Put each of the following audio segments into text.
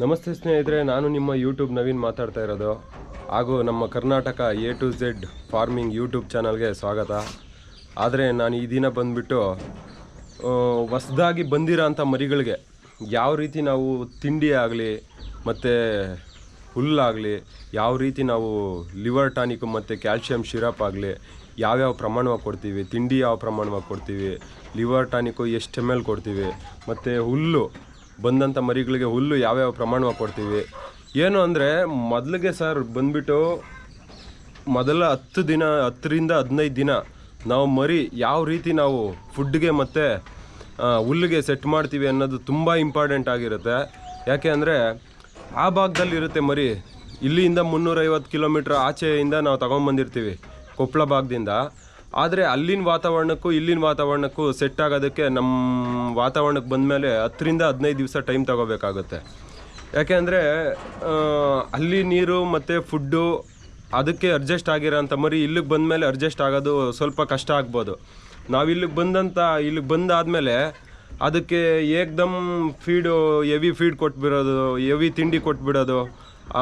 ನಮಸ್ತೆ ಸ್ನೇಹಿತರೆ, ನಾನು ನಿಮ್ಮ ಯೂಟ್ಯೂಬ್ ನವೀನ್ ಮಾತಾಡ್ತಾ ಇರೋದು. ಹಾಗೂ ನಮ್ಮ Karnataka A to Z farming YouTube ಚಾನಲ್ಗೆ ಸ್ವಾಗತ. ಆದರೆ ನಾನು ಈ ದಿನ ಬಂದುಬಿಟ್ಟು ಹೊಸ್ದಾಗಿ ಬಂದಿರೋ ಅಂಥ ಮರಿಗಳಿಗೆ ಯಾವ ರೀತಿ ನಾವು ತಿಂಡಿ ಆಗಲಿ, ಮತ್ತು ಹುಲ್ಲಾಗಲಿ, ಯಾವ ರೀತಿ ನಾವು ಲಿವರ್ ಟಾನಿಕ್ ಮತ್ತು ಕ್ಯಾಲ್ಶಿಯಂ ಶಿರಪ್ ಆಗಲಿ, ಯಾವ್ಯಾವ ಪ್ರಮಾಣವಾಗಿ ಕೊಡ್ತೀವಿ, ತಿಂಡಿ ಯಾವ ಪ್ರಮಾಣವಾಗಿ ಕೊಡ್ತೀವಿ, ಲಿವರ್ ಟಾನಿಕು ಎಷ್ಟು ಎಂ ಎಲ್ ಕೊಡ್ತೀವಿ, ಮತ್ತು ಹುಲ್ಲು ಬಂದಂಥ ಮರಿಗಳಿಗೆ ಹುಲ್ಲು ಯಾವ್ಯಾವ ಪ್ರಮಾಣವಾಗಿ ಕೊಡ್ತೀವಿ? ಏನು ಅಂದರೆ, ಮೊದಲಿಗೆ ಸರ್ ಬಂದ್ಬಿಟ್ಟು ಮೊದಲ ಹತ್ತು ದಿನ, ಹತ್ತರಿಂದ ಹದಿನೈದು ದಿನ ನಾವು ಮರಿ ಯಾವ ರೀತಿ ನಾವು ಫುಡ್ಗೆ ಮತ್ತು ಹುಲ್ಲಿಗೆ ಸೆಟ್ ಮಾಡ್ತೀವಿ ಅನ್ನೋದು ತುಂಬ ಇಂಪಾರ್ಟೆಂಟ್ ಆಗಿರುತ್ತೆ. ಯಾಕೆ ಅಂದರೆ, ಆ ಭಾಗದಲ್ಲಿರುತ್ತೆ ಮರಿ. ಇಲ್ಲಿಂದ ಮುನ್ನೂರೈವತ್ತು ಕಿಲೋಮೀಟ್ರ್ ಆಚೆಯಿಂದ ನಾವು ತಗೊಂಬಂದಿರ್ತೀವಿ ಕೊಪ್ಪಳ ಭಾಗದಿಂದ. ಆದರೆ ಅಲ್ಲಿನ ವಾತಾವರಣಕ್ಕೂ, ಇಲ್ಲಿನ ವಾತಾವರಣಕ್ಕೂ ಸೆಟ್ ಆಗೋದಕ್ಕೆ ನಮ್ಮ ವಾತಾವರಣಕ್ಕೆ ಬಂದಮೇಲೆ ಹತ್ತರಿಂದ ಹದಿನೈದು ದಿವಸ ಟೈಮ್ ತಗೋಬೇಕಾಗುತ್ತೆ. ಯಾಕೆಂದರೆ ಅಲ್ಲಿ ನೀರು ಮತ್ತು ಫುಡ್ಡು ಅದಕ್ಕೆ ಅಡ್ಜಸ್ಟ್ ಆಗಿರೋಂಥ ಮರಿ ಇಲ್ಲಿಗೆ ಬಂದಮೇಲೆ ಅಡ್ಜಸ್ಟ್ ಆಗೋದು ಸ್ವಲ್ಪ ಕಷ್ಟ ಆಗ್ಬೋದು. ನಾವು ಇಲ್ಲಿಗೆ ಬಂದಂಥ ಇಲ್ಲಿಗೆ ಬಂದಾದಮೇಲೆ ಅದಕ್ಕೆ ಏಕ್ದಮ್ ಫೀಡು ಎವಿ ಫೀಡ್ ಕೊಟ್ಬಿಡೋದು ಎವಿ ತಿಂಡಿ ಕೊಟ್ಬಿಡೋದು,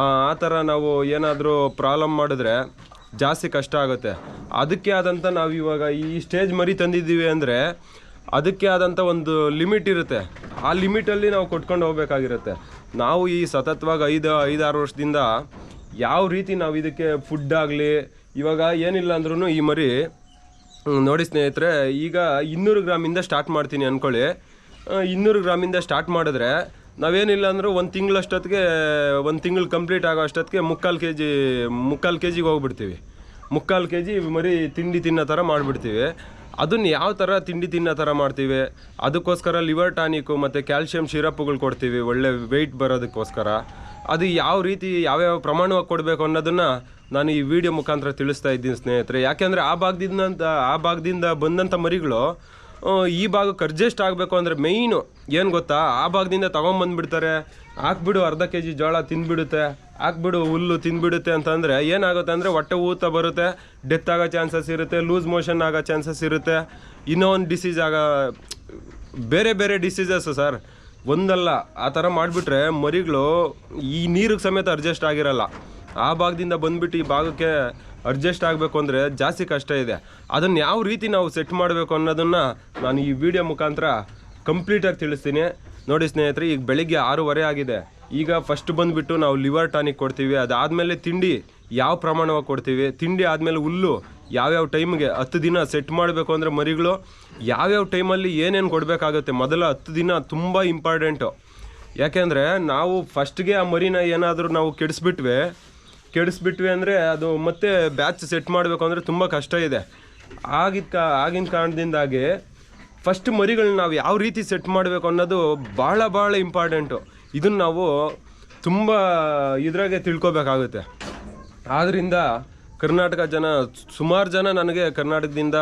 ಆ ಥರ ನಾವು ಏನಾದರೂ ಪ್ರಾಬ್ಲಮ್ ಮಾಡಿದ್ರೆ ಜಾಸ್ತಿ ಕಷ್ಟ ಆಗುತ್ತೆ. ಅದಕ್ಕೆ ಆದಂಥ ನಾವು ಇವಾಗ ಈ ಸ್ಟೇಜ್ ಮರಿ ತಂದಿದ್ದೀವಿ ಅಂದರೆ ಅದಕ್ಕೆ ಆದಂಥ ಒಂದು ಲಿಮಿಟ್ ಇರುತ್ತೆ. ಆ ಲಿಮಿಟಲ್ಲಿ ನಾವು ಕೊಟ್ಕೊಂಡು ಹೋಗ್ಬೇಕಾಗಿರುತ್ತೆ. ನಾವು ಈ ಸತತವಾಗಿ ಐದು, ಐದಾರು ವರ್ಷದಿಂದ ಯಾವ ರೀತಿ ನಾವು ಇದಕ್ಕೆ ಫುಡ್ ಆಗಲಿ, ಇವಾಗ ಏನಿಲ್ಲ ಅಂದ್ರೂ ಈ ಮರಿ, ನೋಡಿ ಸ್ನೇಹಿತರೆ, ಈಗ ಇನ್ನೂರು ಗ್ರಾಮಿಂದ ಸ್ಟಾರ್ಟ್ ಮಾಡ್ತೀನಿ ಅಂದ್ಕೊಳ್ಳಿ ಇನ್ನೂರು ಗ್ರಾಮಿಂದ ಸ್ಟಾರ್ಟ್ ಮಾಡಿದ್ರೆ ನಾವೇನಿಲ್ಲ ಅಂದರೂ ಒಂದು ತಿಂಗಳಷ್ಟೊತ್ತಿಗೆ, ಒಂದು ತಿಂಗಳು ಕಂಪ್ಲೀಟ್ ಆಗೋ ಅಷ್ಟೊತ್ತಿಗೆ ಮುಕ್ಕಾಲು ಕೆ ಜಿ ಮುಕ್ಕಾಲು ಕೆ ಜಿಗೆ ಹೋಗ್ಬಿಡ್ತೀವಿ. ಮುಕ್ಕಾಲು ಕೆ ಜಿ ಮರಿ ತಿಂಡಿ ತಿನ್ನೋ ಥರ ಮಾಡಿಬಿಡ್ತೀವಿ. ಅದನ್ನು ಯಾವ ಥರ ತಿಂಡಿ ತಿನ್ನೋ ಥರ ಮಾಡ್ತೀವಿ? ಅದಕ್ಕೋಸ್ಕರ ಲಿವರ್ ಟಾನಿಕ್ಕು ಮತ್ತು ಕ್ಯಾಲ್ಶಿಯಂ ಶಿರಪ್ಗಳು ಕೊಡ್ತೀವಿ, ಒಳ್ಳೆ ವೆಯ್ಟ್ ಬರೋದಕ್ಕೋಸ್ಕರ. ಅದು ಯಾವ ರೀತಿ, ಯಾವ್ಯಾವ ಪ್ರಮಾಣವಾಗಿ ಕೊಡಬೇಕು ಅನ್ನೋದನ್ನು ನಾನು ಈ ವಿಡಿಯೋ ಮುಖಾಂತರ ತಿಳಿಸ್ತಾ ಇದ್ದೀನಿ ಸ್ನೇಹಿತರೆ. ಯಾಕೆಂದರೆ ಆ ಭಾಗದಿಂದ ಆ ಭಾಗದಿಂದ ಬಂದಂಥ ಮರಿಗಳು ಈ ಭಾಗಕ್ಕೆ ಅಡ್ಜಸ್ಟ್ ಆಗಬೇಕು ಅಂದರೆ ಮೇಯ್ನು ಏನು ಗೊತ್ತಾ? ಆ ಭಾಗದಿಂದ ತೊಗೊಂಬಂದ್ಬಿಡ್ತಾರೆ. ಹಾಕ್ಬಿಡು ಅರ್ಧ ಕೆ ಜಿ ಜೋಳ ತಿಂದ್ಬಿಡುತ್ತೆ ಹಾಕ್ಬಿಡು ಹುಲ್ಲು ತಿಂದ್ಬಿಡುತ್ತೆ ಅಂತಂದರೆ ಏನಾಗುತ್ತೆ ಅಂದರೆ ಹೊಟ್ಟೆ ಊತ ಬರುತ್ತೆ, ಡೆತ್ ಆಗೋ ಚಾನ್ಸಸ್ ಇರುತ್ತೆ, ಲೂಸ್ ಮೋಷನ್ ಆಗೋ ಚಾನ್ಸಸ್ ಇರುತ್ತೆ. ಇನ್ನೂ ಒಂದು ಡಿಸೀಸ್ ಆಗ, ಬೇರೆ ಬೇರೆ ಡಿಸೀಸಸ್ಸು ಸರ್. ಒಂದಲ್ಲ, ಆ ಥರ ಮಾಡಿಬಿಟ್ರೆ ಮರಿಗಳು ಈ ನೀರಿಗೆ ಸಮೇತ ಅಡ್ಜಸ್ಟ್ ಆಗಿರಲ್ಲ. ಆ ಭಾಗದಿಂದ ಬಂದ್ಬಿಟ್ಟು ಈ ಭಾಗಕ್ಕೆ ಅಡ್ಜಸ್ಟ್ ಆಗಬೇಕು ಅಂದರೆ ಜಾಸ್ತಿ ಕಷ್ಟ ಇದೆ. ಅದನ್ನು ಯಾವ ರೀತಿ ನಾವು ಸೆಟ್ ಮಾಡಬೇಕು ಅನ್ನೋದನ್ನು ನಾನು ಈ ವಿಡಿಯೋ ಮುಖಾಂತರ ಕಂಪ್ಲೀಟಾಗಿ ತಿಳಿಸ್ತೀನಿ. ನೋಡಿ ಸ್ನೇಹಿತರೆ, ಈಗ ಬೆಳಿಗ್ಗೆ ಆರೂವರೆ ಆಗಿದೆ. ಈಗ ಫಸ್ಟ್ ಬಂದುಬಿಟ್ಟು ನಾವು ಲಿವರ್ ಟಾನಿಕ್ ಕೊಡ್ತೀವಿ. ಅದಾದಮೇಲೆ ತಿಂಡಿ ಯಾವ ಪ್ರಮಾಣವಾಗಿ ಕೊಡ್ತೀವಿ? ತಿಂಡಿ ಆದಮೇಲೆ ಹುಲ್ಲು ಯಾವ್ಯಾವ ಟೈಮ್ಗೆ ಹತ್ತು ದಿನ ಸೆಟ್ ಮಾಡಬೇಕು ಅಂದರೆ ಮರಿಗಳು, ಯಾವ್ಯಾವ ಟೈಮಲ್ಲಿ ಏನೇನು ಕೊಡಬೇಕಾಗುತ್ತೆ? ಮೊದಲ ಹತ್ತು ದಿನ ತುಂಬ ಇಂಪಾರ್ಟೆಂಟು ಯಾಕೆಂದರೆ ನಾವು ಫಸ್ಟ್ಗೆ ಆ ಮರಿನ ಏನಾದರೂ ನಾವು ಕೆಡಿಸ್ಬಿಟ್ವೆ ಕೆಡಿಸ್ಬಿಟ್ವಿ ಅಂದರೆ ಅದು ಮತ್ತೆ ಬ್ಯಾಚ್ ಸೆಟ್ ಮಾಡಬೇಕು ಅಂದರೆ ತುಂಬ ಕಷ್ಟ ಇದೆ. ಆಗಿದ್ದ ಕಾ, ಆಗಿನ ಕಾರಣದಿಂದಾಗಿ ಫಸ್ಟ್ ಮರಿಗಳನ್ನ ನಾವು ಯಾವ ರೀತಿ ಸೆಟ್ ಮಾಡಬೇಕು ಅನ್ನೋದು ಭಾಳ ಭಾಳ ಇಂಪಾರ್ಟೆಂಟು ಇದನ್ನು ನಾವು ತುಂಬ ಇದ್ರಾಗೆ ತಿಳ್ಕೊಬೇಕಾಗುತ್ತೆ. ಆದ್ದರಿಂದ ಕರ್ನಾಟಕ ಜನ, ಸುಮಾರು ಜನ ನನಗೆ ಕರ್ನಾಟಕದಿಂದ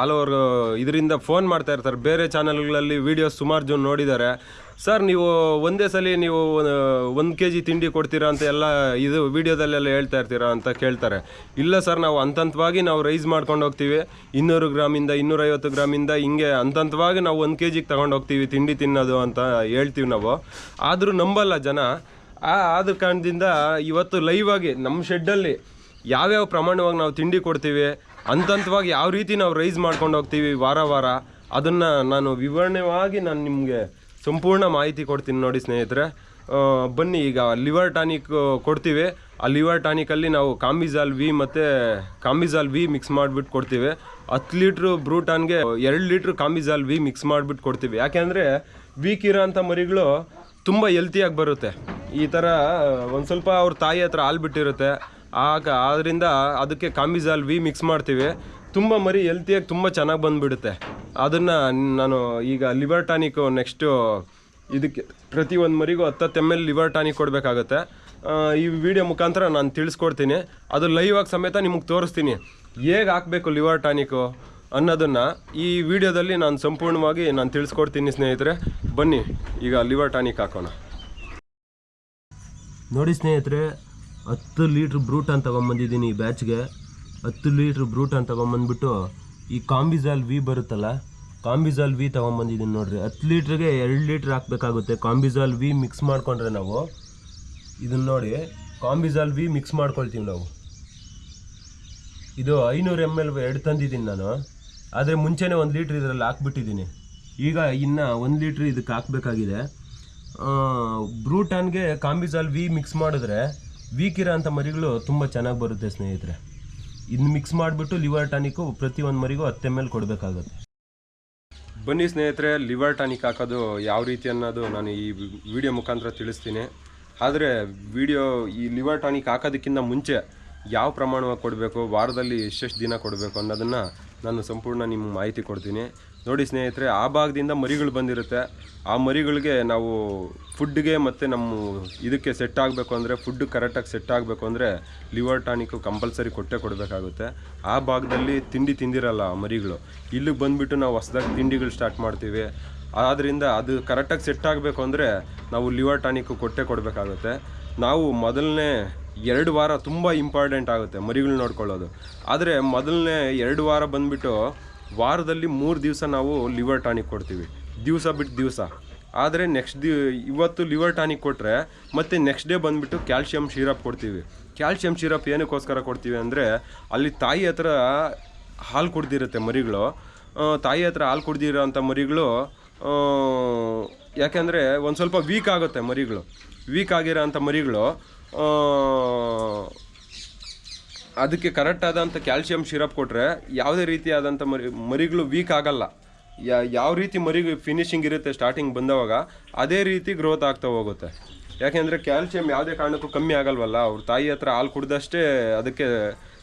ಆಲ್ ಓವರ್ ಇದರಿಂದ ಫೋನ್ ಮಾಡ್ತಾ ಇರ್ತಾರೆ. ಬೇರೆ ಚಾನಲ್ಗಳಲ್ಲಿ ವೀಡಿಯೋಸ್ ಸುಮಾರು ಜನ ನೋಡಿದ್ದಾರೆ. ಸರ್ ನೀವು ಒಂದೇ ಸಲ ನೀವು ಒಂದು ಕೆ ಜಿ ತಿಂಡಿ ಕೊಡ್ತೀರಾ ಅಂತ ಎಲ್ಲ ಇದು ವೀಡಿಯೋದಲ್ಲೆಲ್ಲ ಹೇಳ್ತಾ ಇರ್ತೀರಾ ಅಂತ ಕೇಳ್ತಾರೆ. ಇಲ್ಲ ಸರ್ ನಾವು ಹಂತವಾಗಿ ನಾವು ರೈಸ್ ಮಾಡ್ಕೊಂಡು ಹೋಗ್ತೀವಿ. ಇನ್ನೂರು ಗ್ರಾಮಿಂದ ಇನ್ನೂರೈವತ್ತು ಗ್ರಾಮಿಂದ ಹಿಂಗೆ ಹಂತವಾಗಿ ನಾವು ಒಂದು ಕೆ ಜಿಗೆ ತಗೊಂಡು ಹೋಗ್ತೀವಿ ತಿಂಡಿ ತಿನ್ನೋದು ಅಂತ ಹೇಳ್ತೀವಿ ನಾವು. ಆದರೂ ನಂಬಲ್ಲ ಜನ. ಆ, ಆದ ಕಾರಣದಿಂದ ಇವತ್ತು ಲೈವ್ ಆಗಿ ನಮ್ಮ ಶೆಡ್ಡಲ್ಲಿ ಯಾವ್ಯಾವ ಪ್ರಮಾಣವಾಗಿ ನಾವು ತಿಂಡಿ ಕೊಡ್ತೀವಿ ಹಂತವಾಗಿ ಯಾವ ರೀತಿ ನಾವು ರೈಸ್ ಮಾಡ್ಕೊಂಡು ಹೋಗ್ತೀವಿ ವಾರ ವಾರ, ಅದನ್ನು ನಾನು ವಿವರಣೆವಾಗಿ ನಾನು ನಿಮಗೆ ಸಂಪೂರ್ಣ ಮಾಹಿತಿ ಕೊಡ್ತೀನಿ ನೋಡಿ ಸ್ನೇಹಿತರೆ. ಬನ್ನಿ ಈಗ ಲಿವರ್ ಟಾನಿಕ್ ಕೊಡ್ತೀವಿ. ಆ ಲಿವರ್ ಟಾನಿಕಲ್ಲಿ ನಾವು ಕಾಂಬಿಜಾಲ್ ವಿ ಮತ್ತು ಕಾಂಬಿಜಾಲ್ ವಿ ಮಿಕ್ಸ್ ಮಾಡಿಬಿಟ್ಟು ಕೊಡ್ತೀವಿ. ಹತ್ತು ಲೀಟ್ರು ಬ್ರೂಟಾನ್ಗೆ ಎರಡು ಲೀಟ್ರ್ ಕಾಂಬಿಜಾಲ್ ವಿ ಮಿಕ್ಸ್ ಮಾಡಿಬಿಟ್ಟು ಕೊಡ್ತೀವಿ. ಯಾಕೆಂದರೆ ವೀಕ್ ಇರೋಂಥ ಮರಿಗಳು ತುಂಬ ಹೆಲ್ತಿಯಾಗಿ ಬರುತ್ತೆ. ಈ ಥರ ಒಂದು ಸ್ವಲ್ಪ ಅವ್ರ ತಾಯಿ ಹತ್ರ ಹಾಲು ಬಿಟ್ಟಿರುತ್ತೆ. ಆಗ ಆದ್ದರಿಂದ ಅದಕ್ಕೆ ಕಾಮಿಝಾಲ್ ವಿ ಮಿಕ್ಸ್ ಮಾಡ್ತೀವಿ. ತುಂಬ ಮರಿ ಹೆಲ್ತಿಯಾಗಿ ತುಂಬ ಚೆನ್ನಾಗಿ ಬಂದುಬಿಡುತ್ತೆ. ಅದನ್ನು ನಾನು ಈಗ ಲಿವರ್ ಟಾನಿಕ್ ನೆಕ್ಸ್ಟು ಇದಕ್ಕೆ ಪ್ರತಿ ಒಂದು ಮರಿಗೂ ಹತ್ತತ್ತು ಎಂ ಎಲ್ ಲಿವರ್ ಟಾನಿಕ್ ಕೊಡಬೇಕಾಗತ್ತೆ. ಈ ವಿಡಿಯೋ ಮುಖಾಂತರ ನಾನು ತಿಳಿಸ್ಕೊಡ್ತೀನಿ. ಅದು ಲೈವ್ ಆಗಿ ಸಮೇತ ನಿಮಗೆ ತೋರಿಸ್ತೀನಿ. ಹೇಗೆ ಹಾಕಬೇಕು ಲಿವರ್ ಟಾನಿಕ್ಕು ಅನ್ನೋದನ್ನು ಈ ವಿಡಿಯೋದಲ್ಲಿ ನಾನು ಸಂಪೂರ್ಣವಾಗಿ ನಾನು ತಿಳಿಸ್ಕೊಡ್ತೀನಿ ಸ್ನೇಹಿತರೆ. ಬನ್ನಿ, ಈಗ ಲಿವರ್ ಟಾನಿಕ್ ಹಾಕೋಣ. ನೋಡಿ ಸ್ನೇಹಿತರೆ ಹತ್ತು ಲೀಟ್ರ್ ಬ್ರೂಟನ್ ತೊಗೊಂಬಂದಿದ್ದೀನಿ ಈ ಬ್ಯಾಚ್ಗೆ. ಹತ್ತು ಲೀಟ್ರ್ ಬ್ರೂಟನ್ ತೊಗೊಂಬಂದ್ಬಿಟ್ಟು ಈ ಕಾಂಬಿಜಾಲ್ ವಿ ಬರುತ್ತಲ್ಲ, ಕಾಂಬಿಜಾಲ್ ವಿ ತೊಗೊಂಬಂದಿದ್ದೀನಿ ನೋಡಿರಿ. ಹತ್ತು ಲೀಟ್ರಿಗೆ ಎರಡು ಲೀಟ್ರ್ ಹಾಕಬೇಕಾಗುತ್ತೆ. ಕಾಂಬಿಜಾಲ್ ವಿ ಮಿಕ್ಸ್ ಮಾಡ್ಕೊಂಡ್ರೆ ನಾವು ಇದನ್ನು ನೋಡಿ, ಕಾಂಬಿಜಾಲ್ ವಿ ಮಿಕ್ಸ್ ಮಾಡ್ಕೊಳ್ತೀವಿ ನಾವು. ಇದು ಐನೂರು ಎಂ ಎಲ್ ಎರಡು ತಂದಿದ್ದೀನಿ ನಾನು. ಆದರೆ ಮುಂಚೆನೇ ಒಂದು ಲೀಟ್ರ್ ಇದರಲ್ಲಿ ಹಾಕ್ಬಿಟ್ಟಿದ್ದೀನಿ. ಈಗ ಇನ್ನು ಒಂದು ಲೀಟ್ರ್ ಇದಕ್ಕೆ ಹಾಕಬೇಕಾಗಿದೆ. ಬ್ರೂಟಾನ್ಗೆ ಕಾಂಬಿಜಾಲ್ ವಿ ಮಿಕ್ಸ್ ಮಾಡಿದ್ರೆ ವೀಕ್ ಇರೋ ಅಂಥ ಮರಿಗಳು ತುಂಬ ಚೆನ್ನಾಗಿ ಬರುತ್ತೆ ಸ್ನೇಹಿತರೆ. ಇದನ್ನ ಮಿಕ್ಸ್ ಮಾಡಿಬಿಟ್ಟು ಲಿವರ್ ಟಾನಿಕ್ಕು ಪ್ರತಿ ಒಂದು ಮರಿಗೂ ಹತ್ತು ಎಂ ಎಲ್ ಕೊಡಬೇಕಾಗುತ್ತೆ. ಬನ್ನಿ ಸ್ನೇಹಿತರೆ ಲಿವರ್ ಟಾನಿಕ್ ಹಾಕೋದು ಯಾವ ರೀತಿ ಅನ್ನೋದು ನಾನು ಈ ವಿಡಿಯೋ ಮುಖಾಂತರ ತಿಳಿಸ್ತೀನಿ. ಆದರೆ ವಿಡಿಯೋ ಈ ಲಿವರ್ ಟಾನಿಕ್ ಹಾಕೋದಕ್ಕಿಂತ ಮುಂಚೆ ಯಾವ ಪ್ರಮಾಣವಾಗಿ ಕೊಡಬೇಕು, ವಾರದಲ್ಲಿ ಎಷ್ಟೆಷ್ಟು ದಿನ ಕೊಡಬೇಕು ಅನ್ನೋದನ್ನು ನಾನು ಸಂಪೂರ್ಣ ನಿಮ್ಗೆ ಮಾಹಿತಿ ಕೊಡ್ತೀನಿ. ನೋಡಿ ಸ್ನೇಹಿತರೆ, ಆ ಭಾಗದಿಂದ ಮರಿಗಳು ಬಂದಿರುತ್ತೆ. ಆ ಮರಿಗಳಿಗೆ ನಾವು ಫುಡ್ಗೆ ಮತ್ತು ನಮ್ಮ ಇದಕ್ಕೆ ಸೆಟ್ ಆಗಬೇಕು ಅಂದರೆ ಫುಡ್ ಕರೆಕ್ಟಾಗಿ ಸೆಟ್ ಆಗಬೇಕು ಅಂದರೆ ಲಿವರ್ ಟಾನಿಕ್ಕು ಕಂಪಲ್ಸರಿ ಕೊಟ್ಟೆ ಕೊಡಬೇಕಾಗುತ್ತೆ. ಆ ಭಾಗದಲ್ಲಿ ತಿಂಡಿ ತಿಂದಿರಲ್ಲ ಆ ಮರಿಗಳು. ಇಲ್ಲಿಗೆ ಬಂದುಬಿಟ್ಟು ನಾವು ಹೊಸ್ದಾಗಿ ತಿಂಡಿಗಳು ಸ್ಟಾರ್ಟ್ ಮಾಡ್ತೀವಿ. ಆದ್ದರಿಂದ ಅದು ಕರೆಕ್ಟಾಗಿ ಸೆಟ್ ಆಗಬೇಕು ಅಂದರೆ ನಾವು ಲಿವರ್ ಟಾನಿಕ್ಕು ಕೊಟ್ಟೆ ಕೊಡಬೇಕಾಗುತ್ತೆ. ನಾವು ಮೊದಲನೇ ಎರಡು ವಾರ ತುಂಬ ಇಂಪಾರ್ಟೆಂಟ್ ಆಗುತ್ತೆ ಮರಿಗಳು ನೋಡ್ಕೊಳ್ಳೋದು. ಆದರೆ ಮೊದಲನೇ ಎರಡು ವಾರ ಬಂದುಬಿಟ್ಟು ವಾರದಲ್ಲಿ ಮೂರು ದಿವಸ ನಾವು ಲಿವರ್ ಟಾನಿಕ್ ಕೊಡ್ತೀವಿ. ದಿವಸ ಬಿಟ್ಟು ದಿವಸ. ಆದರೆ ನೆಕ್ಸ್ಟ್ ದಿ, ಇವತ್ತು ಲಿವರ್ ಟಾನಿಕ್ ಕೊಟ್ಟರೆ ಮತ್ತು ನೆಕ್ಸ್ಟ್ ಡೇ ಬಂದುಬಿಟ್ಟು ಕ್ಯಾಲ್ಶಿಯಂ ಶಿರಪ್ ಕೊಡ್ತೀವಿ. ಕ್ಯಾಲ್ಶಿಯಂ ಶಿರಪ್ ಏನಕ್ಕೋಸ್ಕರ ಕೊಡ್ತೀವಿ ಅಂದರೆ ಅಲ್ಲಿ ತಾಯಿ ಹತ್ರ ಹಾಲು ಕುಡ್ದಿರುತ್ತೆ ಮರಿಗಳು. ತಾಯಿ ಹತ್ರ ಹಾಲು ಕುಡ್ದಿರೋ ಅಂಥ ಮರಿಗಳು ಯಾಕೆಂದರೆ ಒಂದು ಸ್ವಲ್ಪ ವೀಕ್ ಆಗುತ್ತೆ ಮರಿಗಳು. ವೀಕ್ ಆಗಿರೋ ಅಂಥ ಮರಿಗಳು ಅದಕ್ಕೆ ಕರೆಕ್ಟ್ ಆದಂಥ ಕ್ಯಾಲ್ಶಿಯಂ ಶಿರಪ್ ಕೊಟ್ಟರೆ ಯಾವುದೇ ರೀತಿಯಾದಂಥ ಮರಿ, ಮರಿಗಳು ವೀಕ್ ಆಗಲ್ಲ. ಯಾವ ರೀತಿ ಮರಿ ಫಿನಿಶಿಂಗ್ ಇರುತ್ತೆ ಸ್ಟಾರ್ಟಿಂಗ್ ಬಂದವಾಗ ಅದೇ ರೀತಿ ಗ್ರೋತ್ ಆಗ್ತಾ ಹೋಗುತ್ತೆ. ಯಾಕೆಂದರೆ ಕ್ಯಾಲ್ಶಿಯಂ ಯಾವುದೇ ಕಾರಣಕ್ಕೂ ಕಮ್ಮಿ ಆಗಲ್ವಲ್ಲ, ಅವ್ರ ತಾಯಿ ಹತ್ರ ಹಾಲು ಕುಡ್ದಷ್ಟೇ ಅದಕ್ಕೆ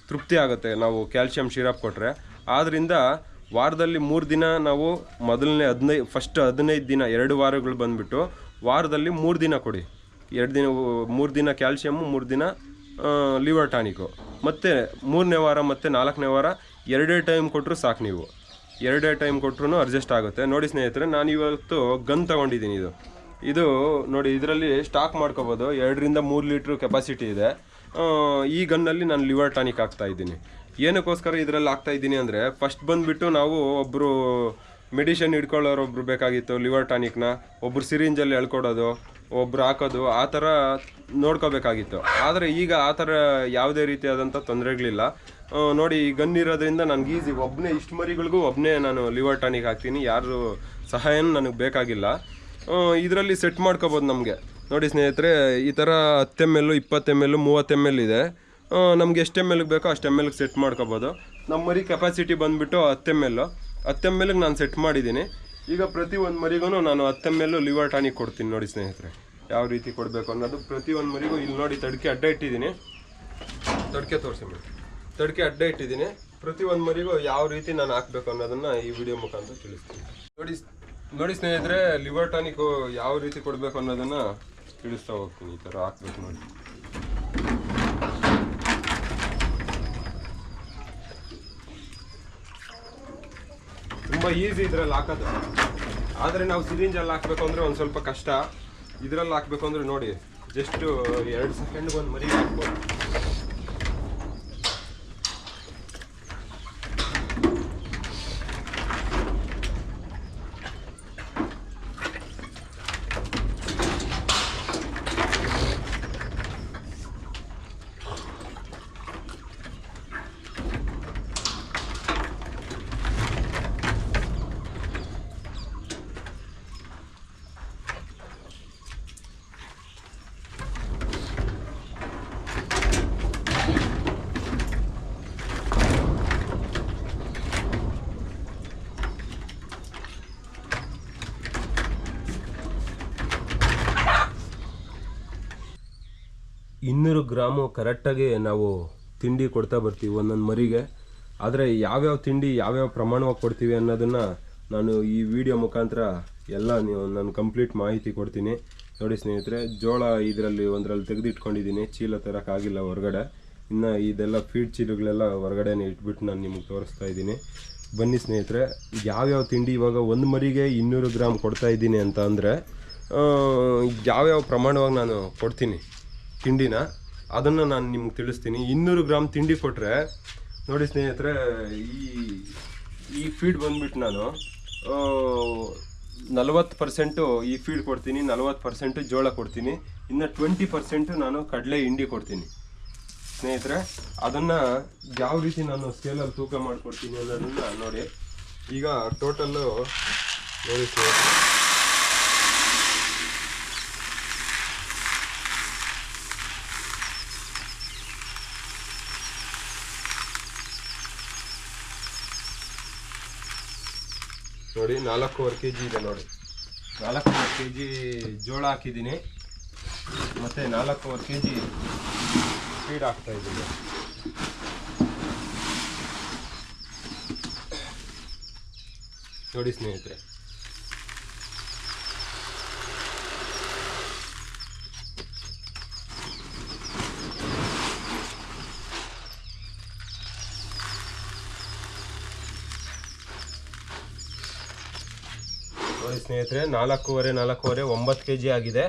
ತೃಪ್ತಿ ಆಗುತ್ತೆ ನಾವು ಕ್ಯಾಲ್ಶಿಯಂ ಶಿರಪ್ ಕೊಟ್ಟರೆ ಆದ್ದರಿಂದ ವಾರದಲ್ಲಿ ಮೂರು ದಿನ ನಾವು ಮೊದಲನೇ ಹದಿನೈದು ಫಸ್ಟ್ ಹದಿನೈದು ದಿನ, ಎರಡು ವಾರಗಳು ಬಂದುಬಿಟ್ಟು ವಾರದಲ್ಲಿ ಮೂರು ದಿನ ಕೊಡಿ. ಎರಡು ದಿನ, ಮೂರು ದಿನ ಕ್ಯಾಲ್ಶಿಯಮ್ಮು ಮೂರು ದಿನ ಲಿವರ್ ಟಾನಿಕು. ಮತ್ತು ಮೂರನೇ ವಾರ ಮತ್ತು ನಾಲ್ಕನೇ ವಾರ ಎರಡೇ ಟೈಮ್ ಕೊಟ್ಟರು ಸಾಕು ನೀವು. ಎರಡೇ ಟೈಮ್ ಕೊಟ್ಟರು ಅಡ್ಜಸ್ಟ್ ಆಗುತ್ತೆ. ನೋಡಿ ಸ್ನೇಹಿತರೆ, ನಾನು ಇವತ್ತು ಗನ್ ತಗೊಂಡಿದ್ದೀನಿ ಇದು. ಇದು ನೋಡಿ, ಇದರಲ್ಲಿ ಸ್ಟಾಕ್ ಮಾಡ್ಕೋಬೋದು. ಎರಡರಿಂದ ಮೂರು ಲೀಟ್ರ್ ಕೆಪಾಸಿಟಿ ಇದೆ. ಈ ಗನ್ನಲ್ಲಿ ನಾನು ಲಿವರ್ ಟಾನಿಕ್ ಹಾಕ್ತಾ ಇದ್ದೀನಿ. ಏನಕ್ಕೋಸ್ಕರ ಇದರಲ್ಲಿ ಹಾಕ್ತಾ ಇದ್ದೀನಿ ಅಂದರೆ, ಫಸ್ಟ್ ಬಂದುಬಿಟ್ಟು ನಾವು ಒಬ್ಬರು ಮೆಡಿಷನ್ ಇಟ್ಕೊಳ್ಳೋರು ಒಬ್ರು ಬೇಕಾಗಿತ್ತು ಲಿವರ್ ಟಾನಿಕ್ನ. ಒಬ್ರು ಸಿರಿಂಜಲ್ಲಿ ಎಳ್ಕೊಡೋದು, ಒಬ್ರು ಹಾಕೋದು, ಆ ಥರ ನೋಡ್ಕೋಬೇಕಾಗಿತ್ತು. ಆದರೆ ಈಗ ಆ ಥರ ಯಾವುದೇ ರೀತಿಯಾದಂಥ ತೊಂದರೆಗಳಿಲ್ಲ. ನೋಡಿ ಗನ್ ಇರೋದ್ರಿಂದ ನನಗೆ ಈಸಿ. ಒಬ್ಬನೇ ಇಷ್ಟು ಮರಿಗಳಿಗೂ ಒಬ್ಬನೇ ನಾನು ಲಿವರ್ ಟಾನಿಕ್ ಹಾಕ್ತೀನಿ. ಯಾರು ಸಹಾಯನೂ ನನಗೆ ಬೇಕಾಗಿಲ್ಲ. ಇದರಲ್ಲಿ ಸೆಟ್ ಮಾಡ್ಕೋಬೋದು ನಮಗೆ. ನೋಡಿ ಸ್ನೇಹಿತರೆ, ಈ ಥರ ಹತ್ತು ಎಂ ಎಲ್ಲು ಇಪ್ಪತ್ತು ಎಂ ಎಲ್ಲು ಮೂವತ್ತು ಎಂ ಎಲ್ ಇದೆ. ನಮ್ಗೆ ಎಷ್ಟು ಎಂ ಎಲ್ಗೆ ಬೇಕೋ ಅಷ್ಟು ಎಂ ಎಲ್ಗೆ ಸೆಟ್ ಮಾಡ್ಕೋಬೋದು. ನಮ್ಮ ಮರಿ ಕೆಪಾಸಿಟಿ ಬಂದುಬಿಟ್ಟು ಹತ್ತು ಎಂ ಎಲ್ಲು ಹತ್ತು ಎಂ ಎಲ್ಗೆ ನಾನು ಸೆಟ್ ಮಾಡಿದ್ದೀನಿ. ಈಗ ಪ್ರತಿ ಒಂದು ಮರಿಗೂ ನಾನು ಹತ್ತು ಎಂ ಎಲ್ಲು ಲಿವರ್ ಟಾನಿಕ್ ಕೊಡ್ತೀನಿ ನೋಡಿ ಸ್ನೇಹಿತರೆ. ಯಾವ ರೀತಿ ಕೊಡಬೇಕು ಅನ್ನೋದು ಪ್ರತಿಯೊಂದು ಮರಿಗೂ ಇಲ್ಲಿ ನೋಡಿ ತಡಕೆ ಅಡ್ಡ ಇಟ್ಟಿದ್ದೀನಿ. ತಡಿಕೆ ತೋರಿಸಿ ಮೇಡಮ್. ತಡಿಕೆ ಅಡ್ಡ ಇಟ್ಟಿದ್ದೀನಿ. ಪ್ರತಿ ಒಂದು ಮರಿಗೂ ಯಾವ ರೀತಿ ನಾನು ಹಾಕ್ಬೇಕು ಅನ್ನೋದನ್ನ ಈ ವಿಡಿಯೋ ಮುಖಾಂತರ ತಿಳಿಸ್ತೀನಿ. ನೋಡಿ ನೋಡಿ ಸ್ನೇಹಿತರೆ, ಲಿವರ್ ಟಾನಿಕ್ ಯಾವ ರೀತಿ ಕೊಡಬೇಕು ಅನ್ನೋದನ್ನ ತಿಳಿಸ್ತಾ ಹೋಗ್ತೀನಿ. ಈ ಥರ ಹಾಕ್ಬೇಕು ನೋಡಿ. ತುಂಬ ಈಸಿ ಇದ್ರಲ್ಲಿ ಹಾಕೋದು. ಆದರೆ ನಾವು ಸಿರಿಂಜಲ್ಲಿ ಹಾಕ್ಬೇಕು ಅಂದರೆ ಒಂದು ಸ್ವಲ್ಪ ಕಷ್ಟ. ಇದರಲ್ಲಿ ಹಾಕ್ಬೇಕು ಅಂದ್ರೆ ನೋಡಿ ಜಸ್ಟ್ ಎರಡು ಸೆಕೆಂಡ್ ಒಂದು ಮರಿ ಹಾಕ್ಬೋದು ಇನ್ನೂರು ಗ್ರಾಮು ಕರೆಕ್ಟಾಗಿ ನಾವು ತಿಂಡಿ ಕೊಡ್ತಾ ಬರ್ತೀವಿ ಒಂದೊಂದು ಮರಿಗೆ. ಆದರೆ ಯಾವ್ಯಾವ ತಿಂಡಿ, ಯಾವ್ಯಾವ ಪ್ರಮಾಣವಾಗಿ ಕೊಡ್ತೀವಿ ಅನ್ನೋದನ್ನು ನಾನು ಈ ವಿಡಿಯೋ ಮುಖಾಂತರ ಎಲ್ಲ ನೀವು ನಾನು ಕಂಪ್ಲೀಟ್ ಮಾಹಿತಿ ಕೊಡ್ತೀನಿ. ನೋಡಿ ಸ್ನೇಹಿತರೆ, ಜೋಳ ಇದರಲ್ಲಿ ಒಂದರಲ್ಲಿ ತೆಗೆದಿಟ್ಕೊಂಡಿದ್ದೀನಿ. ಚೀಲ ತರೋಕ್ಕಾಗಿಲ್ಲ ಹೊರಗಡೆ. ಇನ್ನು ಇದೆಲ್ಲ ಫೀಡ್ ಚೀಲಗಳೆಲ್ಲ ಹೊರಗಡೆನೇ ಇಟ್ಬಿಟ್ಟು ನಾನು ನಿಮಗೆ ತೋರಿಸ್ತಾ ಇದ್ದೀನಿ. ಬನ್ನಿ ಸ್ನೇಹಿತರೆ, ಯಾವ್ಯಾವ ತಿಂಡಿ ಇವಾಗ ಒಂದು ಮರಿಗೆ ಇನ್ನೂರು ಗ್ರಾಮ್ ಕೊಡ್ತಾ ಇದ್ದೀನಿ ಅಂತ ಅಂದರೆ ಯಾವ್ಯಾವ ಪ್ರಮಾಣವಾಗಿ ನಾನು ಕೊಡ್ತೀನಿ? ತಿಂಡಿನ, ಅದನ್ನು ನಾನು ನಿಮ್ಗೆ ತಿಳಿಸ್ತೀನಿ. ಇನ್ನೂರು ಗ್ರಾಮ್ ತಿಂಡಿ ಕೊಟ್ಟರೆ ನೋಡಿ ಸ್ನೇಹಿತರೆ, ಈ ಈ ಫೀಡ್ ಬಂದ್ಬಿಟ್ಟು ನಾನು ನಲ್ವತ್ತು ಪರ್ಸೆಂಟು ಈ ಫೀಡ್ ಕೊಡ್ತೀನಿ, ನಲವತ್ತು ಪರ್ಸೆಂಟು ಜೋಳ ಕೊಡ್ತೀನಿ, ಇನ್ನು ಟ್ವೆಂಟಿ ಪರ್ಸೆಂಟು ನಾನು ಕಡಲೆ ಹಿಂಡಿ ಕೊಡ್ತೀನಿ. ಸ್ನೇಹಿತರೆ, ಅದನ್ನು ಯಾವ ರೀತಿ ನಾನು ಸ್ಕೇಲಲ್ಲಿ ತೂಕ ಮಾಡಿಕೊಡ್ತೀನಿ ಅನ್ನೋದನ್ನು ನೋಡಿ. ಈಗ ಟೋಟಲ್ಲು ನೋಡಿ ಸ್ನೇಹಿತರೆ. ನೋಡಿ, ನಾಲ್ಕೂವರೆ ಕೆ ಜಿ ಇದೆ ನೋಡಿ. ನಾಲ್ಕೂವರೆ ಕೆ ಜಿ ಜೋಳ ಹಾಕಿದ್ದೀನಿ. ಮತ್ತು ನಾಲ್ಕೂವರೆ ಕೆ ಜಿ ಫೀಡ್ ಹಾಕ್ತಾ ಇದ್ದೀನಿ. ನೋಡಿ ಸ್ನೇಹಿತರೆ. ಸ್ನೇಹಿತರೆ, ನಾಲ್ಕೂವರೆ ನಾಲ್ಕೂವರೆ, ಒಂಬತ್ತು ಕೆ ಜಿ ಆಗಿದೆ.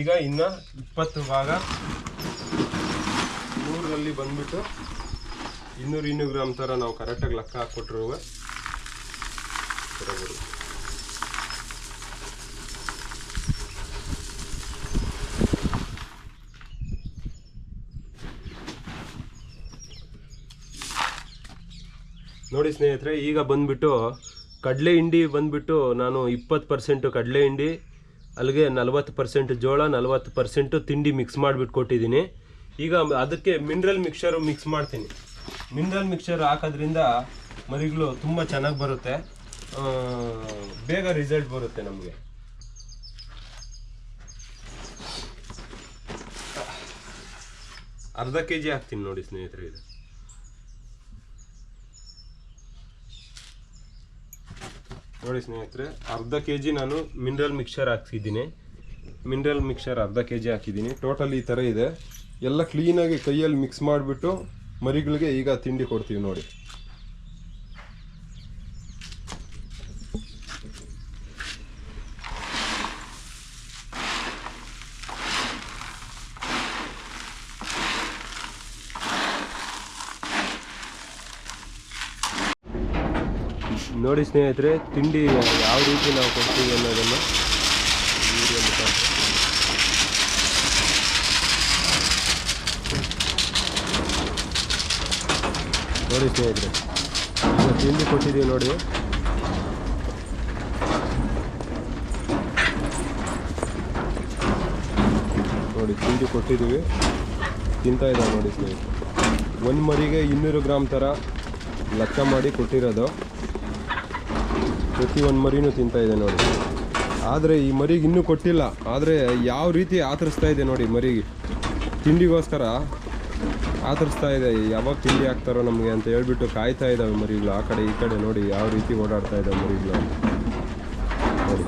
ಈಗ ಇನ್ನು ಇಪ್ಪತ್ತು ಭಾಗ ನೂರರಲ್ಲಿ ಬಂದ್ಬಿಟ್ಟು ಇನ್ನೂರು ಇನ್ನೂರು ಗ್ರಾಮ್ ಥರ ನಾವು ಕರೆಕ್ಟಾಗಿ ಲೆಕ್ಕ ಹಾಕ್ಕೊಟ್ರು. ಬರೋಬ್ಬರಿ ನೋಡಿ ಸ್ನೇಹಿತರೆ, ಈಗ ಬಂದ್ಬಿಟ್ಟು ಕಡಲೆ ಹಿಂಡಿ ಬಂದುಬಿಟ್ಟು ನಾನು ಇಪ್ಪತ್ತು ಪರ್ಸೆಂಟು ಕಡಲೆ ಹಿಂಡಿ, ಅಲ್ಲಿಗೆ ನಲ್ವತ್ತು ಪರ್ಸೆಂಟ್ ಜೋಳ, ನಲ್ವತ್ತು ಪರ್ಸೆಂಟು ತಿಂಡಿ ಮಿಕ್ಸ್ ಮಾಡಿಬಿಟ್ಟು ಕೊಟ್ಟಿದ್ದೀನಿ. ಈಗ ಅದಕ್ಕೆ ಮಿನರಲ್ ಮಿಕ್ಸರು ಮಿಕ್ಸ್ ಮಾಡ್ತೀನಿ. ಮಿನರಲ್ ಮಿಕ್ಸರ್ ಹಾಕೋದ್ರಿಂದ ಮರಿಗಳು ತುಂಬ ಚೆನ್ನಾಗಿ ಬರುತ್ತೆ. ಬೇಗ ರಿಸಲ್ಟ್ ಬರುತ್ತೆ ನಮಗೆ. ಅರ್ಧ ಕೆ ಜಿ ಹಾಕ್ತೀನಿ ನೋಡಿ ಸ್ನೇಹಿತರೆ ಇದು. ನೋಡಿ ಸ್ನೇಹಿತರೆ, ಅರ್ಧ ಕೆ ಜಿ ನಾನು ಮಿನರಲ್ ಮಿಕ್ಸರ್ ಹಾಕ್ಸಿದ್ದೀನಿ. ಮಿನರಲ್ ಮಿಕ್ಸರ್ ಅರ್ಧ ಕೆ ಜಿ ಹಾಕಿದ್ದೀನಿ. ಟೋಟಲ್ ಈ ಥರ ಇದೆ. ಎಲ್ಲ ಕ್ಲೀನಾಗಿ ಕೈಯಲ್ಲಿ ಮಿಕ್ಸ್ ಮಾಡಿಬಿಟ್ಟು ಮರಿಗಳಿಗೆ ಈಗ ತಿಂಡಿ ಕೊಡ್ತೀವಿ ನೋಡಿ. ನೋಡಿ ಸ್ನೇಹಿತರೆ, ತಿಂಡಿ ಯಾವ ರೀತಿ ನಾವು ಕೊಡ್ತೀವಿ ಅನ್ನೋದನ್ನು ನೋಡಿ ಸ್ನೇಹಿತರೆ ತಿಂಡಿ ಕೊಟ್ಟಿದ್ದೀವಿ ನೋಡಿ. ನೋಡಿ, ತಿಂಡಿ ಕೊಟ್ಟಿದ್ದೀವಿ. ತಿಂತಾ ಇದ್ದಾವೆ ನೋಡಿ ಸ್ನೇಹಿತರೆ. ಒಂದು ಮರಿಗೆ ಇನ್ನೂರು ಗ್ರಾಮ್ ಥರ ಲೆಕ್ಕ ಮಾಡಿ ಕೊಟ್ಟಿರೋದು. ಪ್ರತಿ ಒಂದು ಮರಿನೂ ತಿಂತಾ ಇದೆ ನೋಡಿ. ಆದರೆ ಈ ಮರಿಗೆ ಇನ್ನೂ ಕೊಟ್ಟಿಲ್ಲ. ಆದರೆ ಯಾವ ರೀತಿ ಆತರಿಸ್ತಾ ಇದೆ ನೋಡಿ ಮರಿಗೆ. ತಿಂಡಿಗೋಸ್ಕರ ಆತರಿಸ್ತಾ ಇದೆ. ಯಾವಾಗ ತಿಂಡಿ ಹಾಕ್ತಾರೋ ನಮಗೆ ಅಂತ ಹೇಳ್ಬಿಟ್ಟು ಕಾಯ್ತಾ ಇದ್ದಾವೆ ಮರಿಗಳು. ಆ ಕಡೆ ಈ ಕಡೆ ನೋಡಿ ಯಾವ ರೀತಿ ಓಡಾಡ್ತಾ ಇದ್ದಾವೆ ಮರಿಗಳು ನೋಡಿ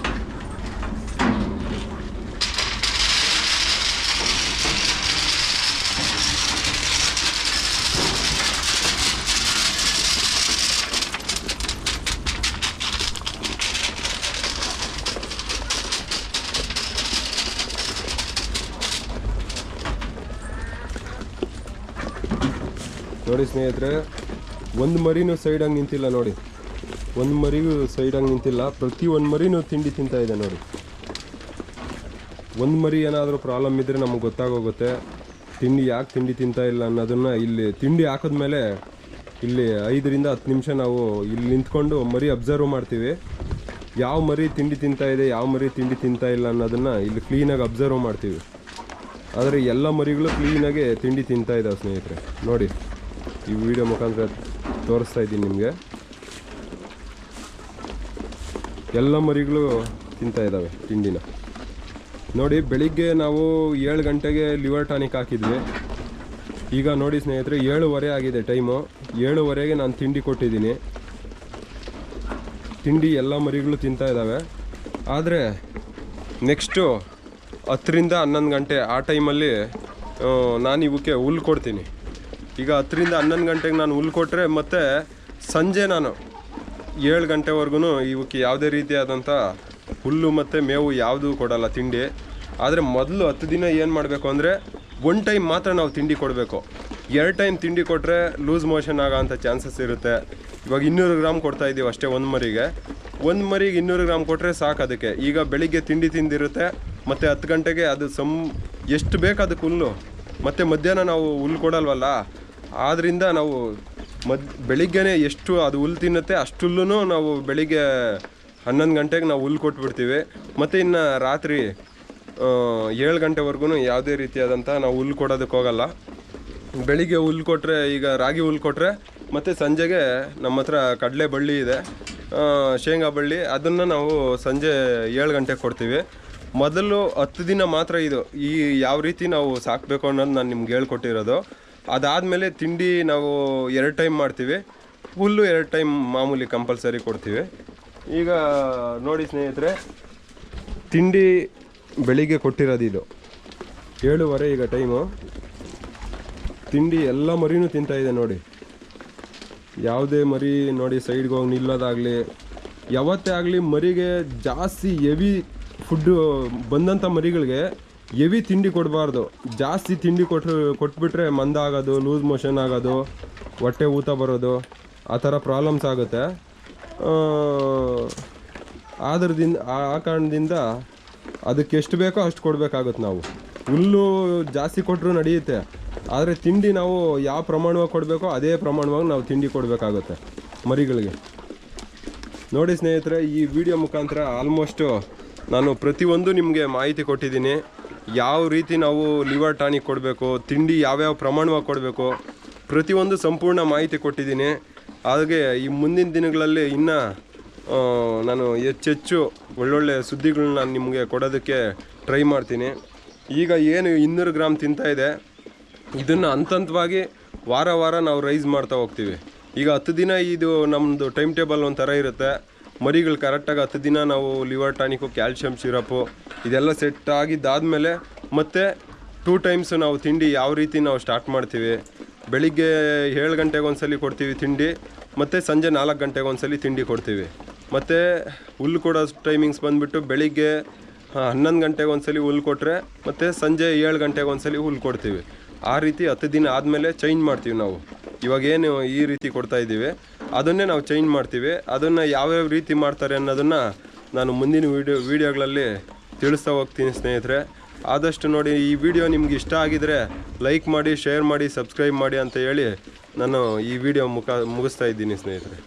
ನೋಡಿ ಸ್ನೇಹಿತರೆ, ಒಂದು ಮರಿನೂ ಸೈಡಾಗಿ ನಿಂತಿಲ್ಲ ನೋಡಿ. ಒಂದು ಮರಿಗೂ ಸೈಡಾಗಿ ನಿಂತಿಲ್ಲ. ಪ್ರತಿ ಒಂದು ಮರಿನೂ ತಿಂಡಿ ತಿಂತಾ ಇದೆ ನೋಡಿ. ಒಂದು ಮರಿ ಏನಾದರೂ ಪ್ರಾಬ್ಲಮ್ ಇದ್ದರೆ ನಮಗೆ ಗೊತ್ತಾಗೋಗುತ್ತೆ. ತಿಂಡಿ ಯಾಕೆ ತಿಂಡಿ ತಿಂತಾ ಇಲ್ಲ ಅನ್ನೋದನ್ನು ಇಲ್ಲಿ ತಿಂಡಿ ಹಾಕಿದ್ಮೇಲೆ ಇಲ್ಲಿ ಐದರಿಂದ ಹತ್ತು ನಿಮಿಷ ನಾವು ಇಲ್ಲಿ ನಿಂತ್ಕೊಂಡು ಮರಿ ಅಬ್ಸರ್ವ್ ಮಾಡ್ತೀವಿ. ಯಾವ ಮರಿ ತಿಂಡಿ ತಿಂತಾ ಇದೆ, ಯಾವ ಮರಿ ತಿಂಡಿ ತಿಂತಾ ಇಲ್ಲ ಅನ್ನೋದನ್ನು ಇಲ್ಲಿ ಕ್ಲೀನಾಗಿ ಅಬ್ಸರ್ವ್ ಮಾಡ್ತೀವಿ. ಆದರೆ ಎಲ್ಲ ಮರಿಗಳು ಕ್ಲೀನಾಗೆ ತಿಂಡಿ ತಿಂತಾ ಇದ್ದಾವೆ ಸ್ನೇಹಿತರೆ. ನೋಡಿ. ಈ ವಿಡಿಯೋ ಮುಖಾಂತರ ತೋರಿಸ್ತಾ ಇದ್ದೀನಿ ನಿಮಗೆ. ಎಲ್ಲ ಮರಿಗಳು ತಿಂತಾ ಇದ್ದಾವೆ ತಿಂಡಿನ. ನೋಡಿ, ಬೆಳಿಗ್ಗೆ ನಾವು ಏಳು ಗಂಟೆಗೆ ಲಿವರ್ ಟಾನಿಕ್ ಹಾಕಿದ್ವಿ. ಈಗ ನೋಡಿ ಸ್ನೇಹಿತರೆ, ಏಳುವರೆ ಆಗಿದೆ ಟೈಮು. ಏಳುವರೆಗೆ ನಾನು ತಿಂಡಿ ಕೊಟ್ಟಿದ್ದೀನಿ. ತಿಂಡಿ ಎಲ್ಲ ಮರಿಗಳು ತಿಂತಾ ಇದ್ದಾವೆ. ಆದರೆ, ನೆಕ್ಸ್ಟು ಹತ್ತರಿಂದ ಹನ್ನೊಂದು ಗಂಟೆ ಆ ಟೈಮಲ್ಲಿ ನಾನು ಇವಕ್ಕೆ ಹುಲ್ಲು ಕೊಡ್ತೀನಿ. ಈಗ ಹತ್ತರಿಂದ ಹನ್ನೊಂದು ಗಂಟೆಗೆ ನಾನು ಹುಲ್ಲು ಕೊಟ್ಟರೆ ಮತ್ತು ಸಂಜೆ ನಾನು ಏಳು ಗಂಟೆವರೆಗೂ ಇವಕ್ಕೆ ಯಾವುದೇ ರೀತಿಯಾದಂಥ ಹುಲ್ಲು ಮತ್ತು ಮೇವು ಯಾವುದೂ ಕೊಡಲ್ಲ ತಿಂಡಿ. ಆದರೆ ಮೊದಲು ಹತ್ತು ದಿನ ಏನು ಮಾಡಬೇಕು ಅಂದರೆ ಒನ್ ಟೈಮ್ ಮಾತ್ರ ನಾವು ತಿಂಡಿ ಕೊಡಬೇಕು. ಎರಡು ಟೈಮ್ ತಿಂಡಿ ಕೊಟ್ಟರೆ ಲೂಸ್ ಮೋಷನ್ ಆಗೋ ಅಂಥ ಚಾನ್ಸಸ್ ಇರುತ್ತೆ. ಇವಾಗ ಇನ್ನೂರು ಗ್ರಾಮ್ ಕೊಡ್ತಾ ಇದ್ದೀವಿ ಅಷ್ಟೇ ಒಂದು ಮರಿಗೆ. ಒಂದು ಮರಿಗೆ ಇನ್ನೂರು ಗ್ರಾಮ್ ಕೊಟ್ಟರೆ ಸಾಕು ಅದಕ್ಕೆ. ಈಗ ಬೆಳಿಗ್ಗೆ ತಿಂಡಿ ತಿಂದಿರುತ್ತೆ, ಮತ್ತು ಹತ್ತು ಗಂಟೆಗೆ ಅದು ಸಮ್ ಎಷ್ಟು ಬೇಕು ಅದಕ್ಕೆ ಹುಲ್ಲು. ಮತ್ತು ಮಧ್ಯಾಹ್ನ ನಾವು ಹುಲ್ಲು ಕೊಡಲ್ವಲ್ಲ? ಆದ್ದರಿಂದ ನಾವು ಮದ್, ಬೆಳಿಗ್ಗೆನೇ ಎಷ್ಟು ಅದು ಹುಲ್ಲು ತಿನ್ನುತ್ತೆ ಅಷ್ಟುಲ್ಲೂ ನಾವು ಬೆಳಿಗ್ಗೆ ಹನ್ನೊಂದು ಗಂಟೆಗೆ ನಾವು ಹುಲ್ಲು ಕೊಟ್ಬಿಡ್ತೀವಿ. ಮತ್ತು ಇನ್ನು ರಾತ್ರಿ ಏಳು ಗಂಟೆವರೆಗೂ ಯಾವುದೇ ರೀತಿಯಾದಂಥ ನಾವು ಹುಲ್ಲು ಕೊಡೋದಕ್ಕೆ ಹೋಗಲ್ಲ. ಬೆಳಿಗ್ಗೆ ಹುಲ್ಲು ಕೊಟ್ಟರೆ ಈಗ ರಾಗಿ ಹುಲ್ಲು ಕೊಟ್ಟರೆ ಮತ್ತು ಸಂಜೆಗೆ ನಮ್ಮ ಹತ್ರ ಕಡಲೆ ಬಳ್ಳಿ ಇದೆ. ಶೇಂಗಾ ಬಳ್ಳಿ ಅದನ್ನು ನಾವು ಸಂಜೆ ಏಳು ಗಂಟೆಗೆ ಕೊಡ್ತೀವಿ. ಮೊದಲು ಹತ್ತು ದಿನ ಮಾತ್ರ ಇದು ಈ ಯಾವ ರೀತಿ ನಾವು ಸಾಕಬೇಕು ಅನ್ನೋದು ನಾನು ನಿಮ್ಗೆ ಹೇಳ್ಕೊಟ್ಟಿರೋದು. ಅದಾದಮೇಲೆ ತಿಂಡಿ ನಾವು ಎರಡು ಟೈಮ್ ಮಾಡ್ತೀವಿ. ಫುಲ್ಲು ಎರಡು ಟೈಮ್ ಮಾಮೂಲಿ ಕಂಪಲ್ಸರಿ ಕೊಡ್ತೀವಿ. ಈಗ ನೋಡಿ ಸ್ನೇಹಿತರೆ, ತಿಂಡಿ ಬೆಳಿಗ್ಗೆ ಕೊಟ್ಟಿರೋದು ಇದು. ಏಳುವರೆ ಈಗ ಟೈಮು ತಿಂಡಿ ಎಲ್ಲ ಮರಿನೂ ತಿಂತಾ ಇದೆ ನೋಡಿ. ಯಾವುದೇ ಮರಿ ನೋಡಿ ಸೈಡ್ಗೆ ಹೋಗಿ ನಿಲ್ಲೋದಾಗಲಿ, ಯಾವತ್ತೇ ಆಗಲಿ ಮರಿಗೆ ಜಾಸ್ತಿ ಹೆವಿ ಫುಡ್ಡು ಬಂದಂಥ ಮರಿಗಳಿಗೆ ಹೆವಿ ತಿಂಡಿ ಕೊಡಬಾರ್ದು. ಜಾಸ್ತಿ ತಿಂಡಿ ಕೊಟ್ಟು ಕೊಟ್ಬಿಟ್ರೆ ಮಂದ ಆಗೋದು, ಲೂಸ್ ಮೋಷನ್ ಆಗೋದು, ಹೊಟ್ಟೆ ಊತ ಬರೋದು, ಆ ಥರ ಪ್ರಾಬ್ಲಮ್ಸ್ ಆಗುತ್ತೆ. ಆದ್ರದಿಂದ, ಆ ಕಾರಣದಿಂದ ಅದಕ್ಕೆ ಎಷ್ಟು ಬೇಕೋ ಅಷ್ಟು ಕೊಡಬೇಕಾಗುತ್ತೆ ನಾವು. ಹುಲ್ಲು ಜಾಸ್ತಿ ಕೊಟ್ಟರು ನಡೆಯುತ್ತೆ. ಆದರೆ ತಿಂಡಿ ನಾವು ಯಾವ ಪ್ರಮಾಣವಾಗಿ ಕೊಡಬೇಕೋ ಅದೇ ಪ್ರಮಾಣವಾಗಿ ನಾವು ತಿಂಡಿ ಕೊಡಬೇಕಾಗುತ್ತೆ ಮರಿಗಳಿಗೆ. ನೋಡಿ ಸ್ನೇಹಿತರೆ, ಈ ವಿಡಿಯೋ ಮುಖಾಂತರ ಆಲ್ಮೋಸ್ಟು ನಾನು ಪ್ರತಿಯೊಂದು ನಿಮಗೆ ಮಾಹಿತಿ ಕೊಟ್ಟಿದ್ದೀನಿ. ಯಾವ ರೀತಿ ನಾವು ಲಿವರ್ ಟಾನಿಕ್ ಕೊಡಬೇಕು, ತಿಂಡಿ ಯಾವ್ಯಾವ ಪ್ರಮಾಣವಾಗಿ ಕೊಡಬೇಕು, ಪ್ರತಿಯೊಂದು ಸಂಪೂರ್ಣ ಮಾಹಿತಿ ಕೊಟ್ಟಿದ್ದೀನಿ. ಹಾಗೆ ಈ ಮುಂದಿನ ದಿನಗಳಲ್ಲಿ ಇನ್ನು ನಾನು ಹೆಚ್ಚೆಚ್ಚು ಒಳ್ಳೊಳ್ಳೆ ಸುದ್ದಿಗಳನ್ನ ನಾನು ನಿಮಗೆ ಕೊಡೋದಕ್ಕೆ ಟ್ರೈ ಮಾಡ್ತೀನಿ. ಈಗ ಏನು ಇನ್ನೂರು ಗ್ರಾಮ್ ತಿಂತಾ ಇದೆ. ಇದನ್ನು ಹಂತವಾಗಿ ವಾರ ವಾರ ನಾವು ರೈಸ್ ಮಾಡ್ತಾ ಹೋಗ್ತೀವಿ. ಈಗ ಹತ್ತು ದಿನ ಇದು ನಮ್ಮದು ಟೈಮ್ ಟೇಬಲ್ ಒಂಥರ ಇರುತ್ತೆ. ಮರಿಗಳು ಕರೆಕ್ಟಾಗಿ ಹತ್ತು ದಿನ ನಾವು ಲಿವರ್ ಟಾನಿಕು, ಕ್ಯಾಲ್ಶಿಯಂ ಸಿರಪ್ಪು ಇದೆಲ್ಲ ಸೆಟ್ ಆಗಿದ್ದಾದಮೇಲೆ ಮತ್ತೆ ಟೂ ಟೈಮ್ಸ್ ನಾವು ತಿಂಡಿ ಯಾವ ರೀತಿ ನಾವು ಸ್ಟಾರ್ಟ್ ಮಾಡ್ತೀವಿ. ಬೆಳಿಗ್ಗೆ ಏಳು ಗಂಟೆಗೆ ಒಂದ್ಸಲಿ ಕೊಡ್ತೀವಿ ತಿಂಡಿ, ಮತ್ತು ಸಂಜೆ ನಾಲ್ಕು ಗಂಟೆಗೆ ಒಂದ್ಸಲಿ ತಿಂಡಿ ಕೊಡ್ತೀವಿ. ಮತ್ತು ಹುಲ್ಲು ಕೊಡೋ ಟೈಮಿಂಗ್ಸ್ ಬಂದುಬಿಟ್ಟು ಬೆಳಿಗ್ಗೆ ಹನ್ನೊಂದು ಗಂಟೆಗೆ ಒಂದ್ಸಲಿ ಹುಲ್ಲು ಕೊಟ್ಟರೆ ಮತ್ತು ಸಂಜೆ ಏಳು ಗಂಟೆಗೆ ಒಂದ್ಸಲಿ ಹುಲ್ಲು ಕೊಡ್ತೀವಿ. ಆ ರೀತಿ ಹತ್ತು ದಿನ ಆದಮೇಲೆ ಚೇಂಜ್ ಮಾಡ್ತೀವಿ ನಾವು. ಇವಾಗೇನು ಈ ರೀತಿ ಕೊಡ್ತಾ ಇದ್ದೀವಿ. ಅದನ್ನೇ ನಾವು ಚೇಂಜ್ ಮಾಡ್ತೀವಿ. ಅದನ್ನು ಯಾವ್ಯಾವ ರೀತಿ ಮಾಡ್ತಾರೆ ಅನ್ನೋದನ್ನು ನಾನು ಮುಂದಿನ ವೀಡಿಯೋ ವೀಡಿಯೋಗಳಲ್ಲಿ ತಿಳಿಸ್ತಾ ಹೋಗ್ತೀನಿ ಸ್ನೇಹಿತರೆ. ಆದಷ್ಟು ನೋಡಿ ಈ ವಿಡಿಯೋ ನಿಮ್ಗೆ ಇಷ್ಟ ಆಗಿದರೆ ಲೈಕ್ ಮಾಡಿ ಶೇರ್ ಮಾಡಿ ಸಬ್ಸ್ಕ್ರೈಬ್ ಮಾಡಿ ಅಂತ ಹೇಳಿ ನಾನು ಈ ವಿಡಿಯೋ ಮುಖ, ಮುಗಿಸ್ತಾ ಇದ್ದೀನಿ ಸ್ನೇಹಿತರೆ.